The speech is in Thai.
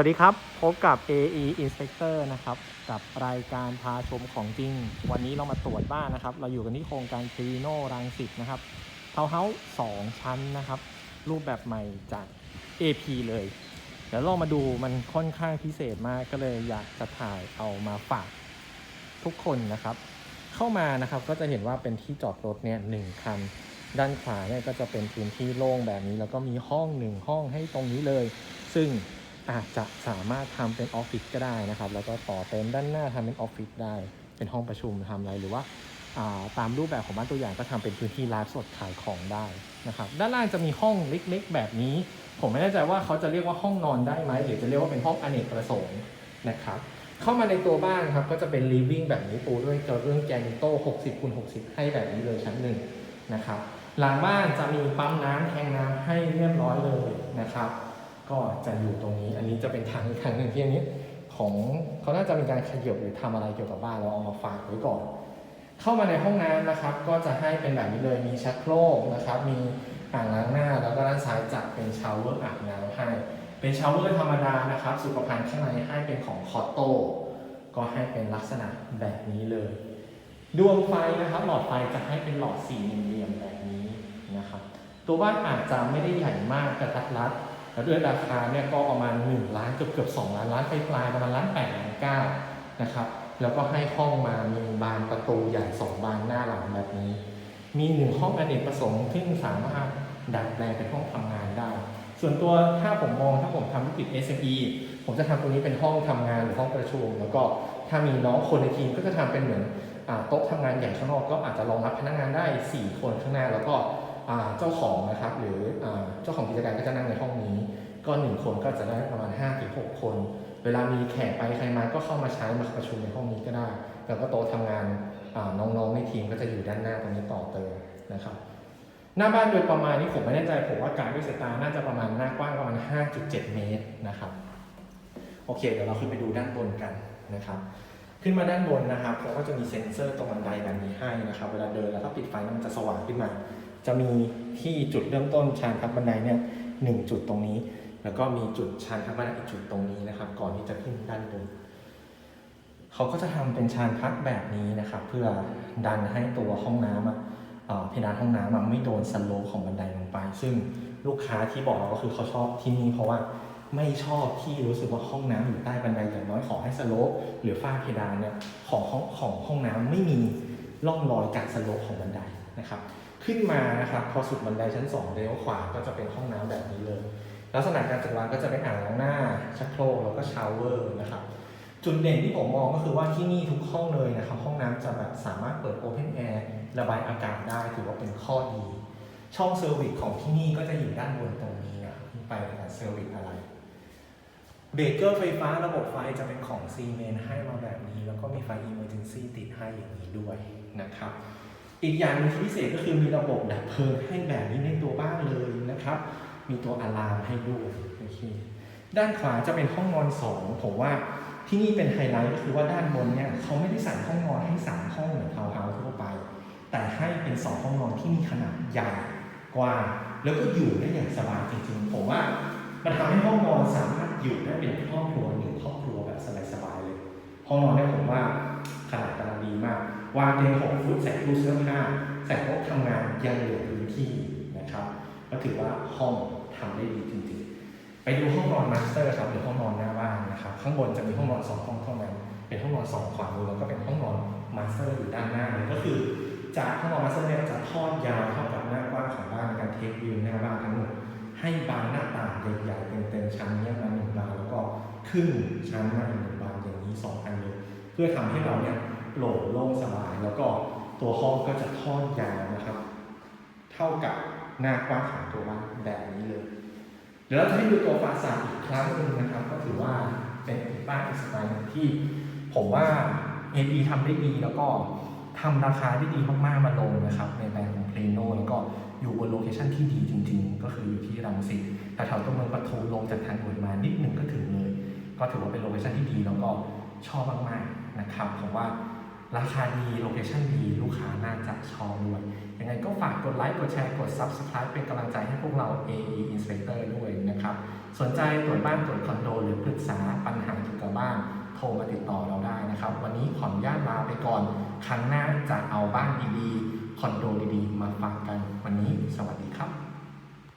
วัสดีครับ พบกับ AE Inspector นะครับ กับรายการพาชมของจริง วันนี้เรามาตรวจบ้านนะครับ เราอยู่กันที่โครงการครีโนรังสิตนะครับเทาเฮาส์สองชั้นนะครับ รูปแบบใหม่จาก AP เลย เดี๋ยวเรามาดูมันค่อนข้างพิเศษมากก็เลยอยากจะถ่ายเอามาฝากทุกคนนะครับ เข้ามานะครับก็จะเห็นว่าเป็นที่จอดรถเนี่ยหนึ่งคัน ด้านขวาเนี่ยก็จะเป็นพื้นที่โล่งแบบนี้ แล้วก็มีห้องหนึ่งห้องให้ตรงนี้เลย ซึ่ง อาจจะสามารถทำเป็นออฟฟิศก็ได้นะครับ แล้วก็ต่อเต็มด้านหน้าทำเป็นออฟฟิศได้ เป็นห้องประชุมทำอะไรหรือว่าาตามรูปแบบของบ้านตัวอย่างก็ทำเป็นพื้นที่ไลฟ์สดขายของได้นะครับด้านล่างจะมีห้องเล็กๆ แบบนี้ ผมไม่แน่ใจว่าเขาจะเรียกว่าห้องนอนได้ไหมหรือจะเรียกว่าเป็นห้องอเนกประสงค์นะครับเข้ามาในตัวบ้านครับก็จะเป็น living แบบนี้ปูด้วยกระเรื่องแกนิโต้60คูณ60 ให้แบบนี้เลยชั้นหนึ่งนะครับหลังบ้านจะมีปั๊มน้ำแทงน้ำให้เรียบร้อยเลยนะครับ ก็จะอยู่ตรงนี้ อันนี้จะเป็นทางอีกทางหนึ่งที่อันนี้ ของเขาน่าจะมีการขยับหรือทำอะไรเกี่ยวกับบ้านแล้วเอามาฝากไว้ก่อน เข้ามาในห้องน้ำนะครับ ก็จะให้เป็นแบบนี้เลยมีชักโครกนะครับ มีอ่างล้างหน้า แล้วก็ด้านซ้ายจัดเป็นชาวเวอร์อาบน้ำให้ เป็นชาวเวอร์ธรรมดานะครับ สุขภัณฑ์ข้างในให้เป็นของคอตโต้ก็ให้เป็นลักษณะแบบนี้เลยดวงไฟนะครับ หลอดไฟจะให้เป็นหลอดสี่เหลี่ยมแบบนี้นะครับ ตัวบ้านอาจจะไม่ได้ใหญ่มากกระทัดรัด แล้วด้วยราคาเนี่ยก็ประมาณ 1 ล้านเกือบเกือบ2ล้านล้านปลายๆประมาณล้าน8ล้าน9นะครับแล้วก็ให้ห้องมามีบานประตูใหญ่สองบานหน้าหลังแบบนี้ มีหนึ่งห้องอเนกประสงค์ซึ่งสามารถดัดแปลงเป็นห้องทำงานได้ ส่วนตัวถ้าผมมองถ้าผมทำธุรกิจ SME ผมจะทำตรงนี้เป็นห้องทำงานหรือห้องประชุม แล้วก็ถ้ามีน้องคนในทีมก็จะทำเป็นเหมือนอโต๊ะทำงานใหญ่ข้างนอกก็อาจจะรองรับพนักงานได้ 4 คนข้างหน้าแล้วก็ เจ้าของนะครับหรืออเจ้าของกิจการก็จะนั่งในห้องนี้ ก็หนึ่งคนก็จะได้ประมาณ5-6คน เวลามีแขกไปใครมาก็เข้ามาใช้มาประชุมในห้องนี้ก็ได้ แล้วก็โต๊ะทำงานน้องๆในทีมก็จะอยู่ด้านหน้าตรงนี้ต่อเติมนะครับหน้าบ้านโดยประมาณนี้ผมไม่แน่ใจผมว่าการด้วยสายตาน่าจะประมาณหน้ากว้างประมาณ 5.7 เมตรนะครับโอเค เดี๋ยวเราขึ้นไปดูด้านบนกันนะครับขึ้นมาด้านบนนะครับเขาก็จะมีเซ็นเซอร์ตรงบันไดแบบนี้ให้นะครับ เวลาเดินแล้วก็ปิดไฟมันจะสว่างขึ้นมา จะมีที่จุดเริ่มต้นชานพักบันไดเนี่ยหนึ่งจุดตรงนี้ แล้วก็มีจุดชานพักบันไดอีกจุดตรงนี้นะครับ ก่อนที่จะขึ้นด้านบนเขาก็จะทำเป็นชานพักแบบนี้นะครับ เพื่อดันให้ตัวห้องน้ำอะเอ่อเพดานห้องน้ำอะไม่โดนสโลปของบันไดลงไป ซึ่งลูกค้าที่บอกเราก็คือเขาชอบที่นี่เพราะว่าไม่ชอบที่รู้สึกว่าห้องน้ำอยู่ใต้บันไดอย่างน้อยขอให้สโลปหรือฝ้าเพดานเนี่ยของห้องของห้องน้ำไม่มีร่องรอยการสโลปของบันไดนะครับ ขึ้นมานะครับพอสุดบันไดชั้น2เลี้ยวขวาก็จะเป็นห้องน้ำแบบนี้เลย ลักษณะการจัดวางก็จะเป็นอ่างล้างหน้าชักโครกแล้วก็ชาวเวอร์นะครับจุดเด่นที่ผมมองก็คือว่าที่นี่ทุกห้องเลยนะครับห้องน้ำจะแบบสามารถเปิดโอเพนแอร์ระบายอากาศได้ถือว่าเป็นข้อดี ช่องเซอร์วิสของที่นี่ก็จะอยู่ด้านบนตรงนี้นะไปในการเซอร์วิสอะไรเบรกเกอร์ไฟฟ้าระบบไฟจะเป็นของซีเมนให้มาแบบนี้ แล้วก็มีไฟ Emergency ติดให้อย่างนี้ด้วยนะครับ อีกอย่างนึงที่พิเศษก็คือมีระบบดับเพลิงให้แบบนี้ในตัวบ้านเลยนะครับ มีตัวอะลามให้ด้วยโอเคด้านขวาจะเป็นห้องนอนสองผมว่าที่นี่เป็นไฮไลท์ก็คือว่าด้านบนเนี่ยเขาไม่ได้ใส่ห้องนอนให้สามห้องเหมือนทาวน์เฮาส์ทั่วไป แต่ให้เป็นสองห้องนอนที่มีขนาดใหญ่กว้างแล้วก็อยู่ได้อย่างสบายจริงๆ ผมว่ามันทำให้ห้องนอนสามารถอยู่ได้เป็นครอบครัวหนึ่งครอบครัวแบบสบายๆเลย ห้องนอนเนี่ยผมว่าขนาดกำลังดีมาก วางเตียงหกฟุตใส่ตู้เสื้อผ้าใส่โต๊ะทำงานยังเหลือพื้นที่นะครับ ก็ถือว่าห้องทำได้ดีจริงๆ ไปดูห้องนอนมาสเตอร์ครับหรือห้องนอนหน้าบ้านนะครับ ข้างบนจะมีห้องนอนสองห้องเท่านั้นเป็นห้องนอนสองขวามือแล้วก็เป็นห้องนอนมาสเตอร์อยู่ด้านหน้าเลยก็คือ จากห้องนอนมาสเตอร์เนี่ยจะทอดยาวเท่ากับหน้ากว้างของบ้านในการเทควิวหน้าบ้านทั้งหมดให้บานหน้าต่างใหญ่ๆเต็มๆชั้นเนี้ยมาหนึ่งบานแล้วก็ขึ้นชั้นมาหนึ่งบานอย่างนี้สองอันเลยเพื่อทำให้เราเนี่ย โปร่งโล่งสบาย แล้วก็ตัวห้องก็จะทอดยาวนะครับ เท่ากับหน้ากว้างของตัวบ้านแบบนี้เลย เดี๋ยวเราจะให้ดูตัวฟาสาดอีกครั้งหนึ่งนะครับ ก็ถือว่าเป็นอีกบ้านอีกสไตล์นึงที่ผมว่า AP ทำได้ดีแล้วก็ทำราคาได้ดีมากๆมาลงนะครับ ในแบรนด์ของเพลโนแล้วก็อยู่บนโลเคชั่นที่ดีจริง ๆ ก็คืออยู่ที่รังสิตแต่แถวตัวเมืองปทุมลงจากทางด่วนมานิดหนึ่งก็ถึงเลย ก็ถือว่าเป็นโลเคชั่นที่ดีแล้วก็ชอบมากๆนะครับผมว่า ราคาดีโลเคชั่นดีลูกค้าน่าจะชอบด้วยยังไงก็ฝากกดไลค์กดแชร์กด Subscribe เป็นกำลังใจให้พวกเรา AE Inspector ด้วยนะครับ สนใจตรวจบ้านตรวจคอนโด หรือปรึกษาปัญหาเกี่ยวกับบ้านโทรมาติดต่อเราได้นะครับ วันนี้ขออนุญาตลาไปก่อน ครั้งหน้าจะเอาบ้านดีๆ คอนโดดีๆ มาฝากกันวันนี้ สวัสดีครับ